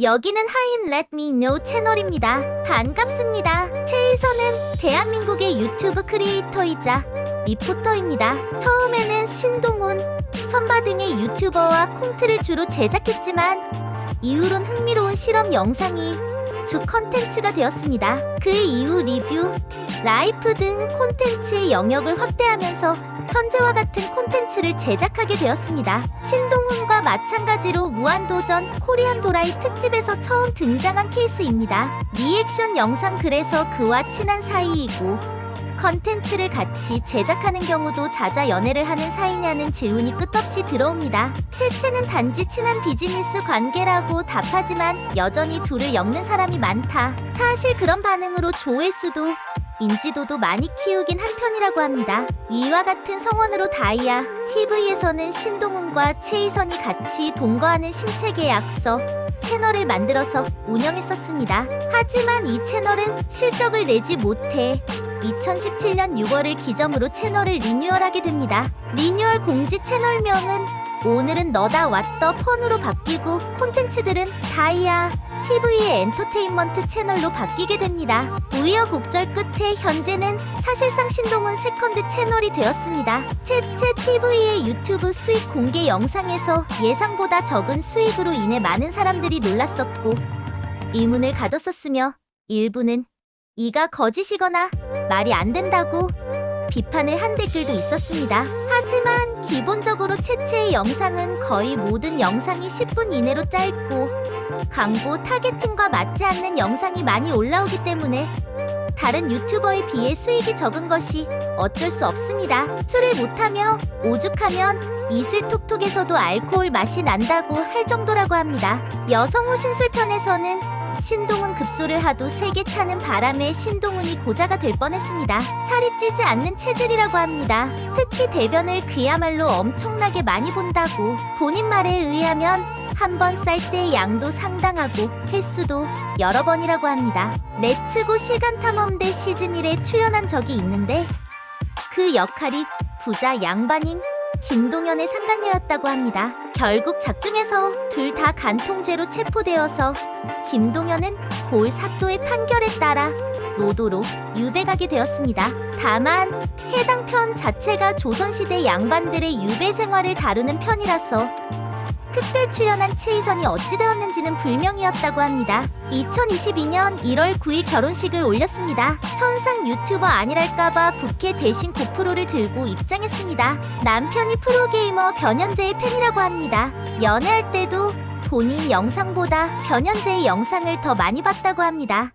여기는 하인 Let Me 채널입니다. 반갑습니다. 최희선은 대한민국의 유튜브 크리에이터이자 리포터입니다. 처음에는 신동훈, 선바 등의 유튜버와 콩트를 주로 제작했지만 이후론 흥미로운 실험 영상이 주 컨텐츠가 되었습니다. 그 이후 리뷰, 라이프 등 콘텐츠의 영역을 확대하면서 현재와 같은 콘텐츠를 제작하게 되었습니다. 신동훈과 마찬가지로 무한도전 코리안 도라이 특집에서 처음 등장한 케이스입니다. 리액션 영상 그래서 그와 친한 사이이고 컨텐츠를 같이 제작하는 경우도 잦아 연애를 하는 사이냐는 질문이 끝없이 들어옵니다. 채채는 단지 친한 비즈니스 관계라고 답하지만 여전히 둘을 엮는 사람이 많다. 사실 그런 반응으로 조회수도 인지도도 많이 키우긴 한 편이라고 합니다. 이와 같은 성원으로 다이아 TV에서는 신동훈과 최희선이 같이 동거하는 신체 계약서 채널을 만들어서 운영했었습명했습니다 하지만 이 채널은 실적을 내지 못해 2017년 6월을 기점으로 채널을 리뉴얼하게 됩니다. 리뉴얼 공지 채널명은 오늘은 너다 왔더 펀으로 바뀌고 콘텐츠들은 다이아 TV의 엔터테인먼트 채널로 바뀌게 됩니다. 우여곡절 끝에 현재는 사실상 신동훈 세컨드 채널이 되었습니다. 채채 TV의 유튜브 수익 공개 영상에서 예상보다 적은 수익으로 인해 많은 사람들이 놀랐었고 의문을 가졌었으며 일부는 이가 거짓이거나 말이 안 된다고 비판을 한 댓글도 있었습니다. 하지만 기본적으로 채채의 영상은 거의 모든 영상이 10분 이내로 짧고 광고 타겟팅과 맞지 않는 영상이 많이 올라오기 때문에 다른 유튜버에 비해 수익이 적은 것이 어쩔 수 없습니다. 술을 못하며 오죽하면 이슬톡톡에서도 알코올 맛이 난다고 할 정도라고 합니다. 여성 호 신술편에서는 신동훈 급소를 하도 세게 차는 바람에 신동훈이 고자가 될 뻔했습니다. 살이 찌지 않는 체질이라고 합니다. 특히 대변을 그야말로 엄청나게 많이 본다고 본인 말에 의하면 한 번 쌀 때의 양도 상당하고 횟수도 여러 번이라고 합니다. 레츠고 시간 탐험대 시즌 1에 출연한 적이 있는데 그 역할이 부자 양반인 김동현의 상간녀였다고 합니다. 결국 작중에서 둘 다 간통죄로 체포되어서 김동현은 골 사또의 판결에 따라 노도로 유배가게 되었습니다. 다만 해당 편 자체가 조선시대 양반들의 유배 생활을 다루는 편이라서 특별 출연한 최희선이 어찌 되었는지는 불명이었다고 합니다. 2022년 1월 9일 결혼식을 올렸습니다. 천상 유튜버 아니랄까봐 부캐 대신 고프로를 들고 입장했습니다. 남편이 프로게이머 변현재의 팬이라고 합니다. 연애할 때도 본인 영상보다 변현재의 영상을 더 많이 봤다고 합니다.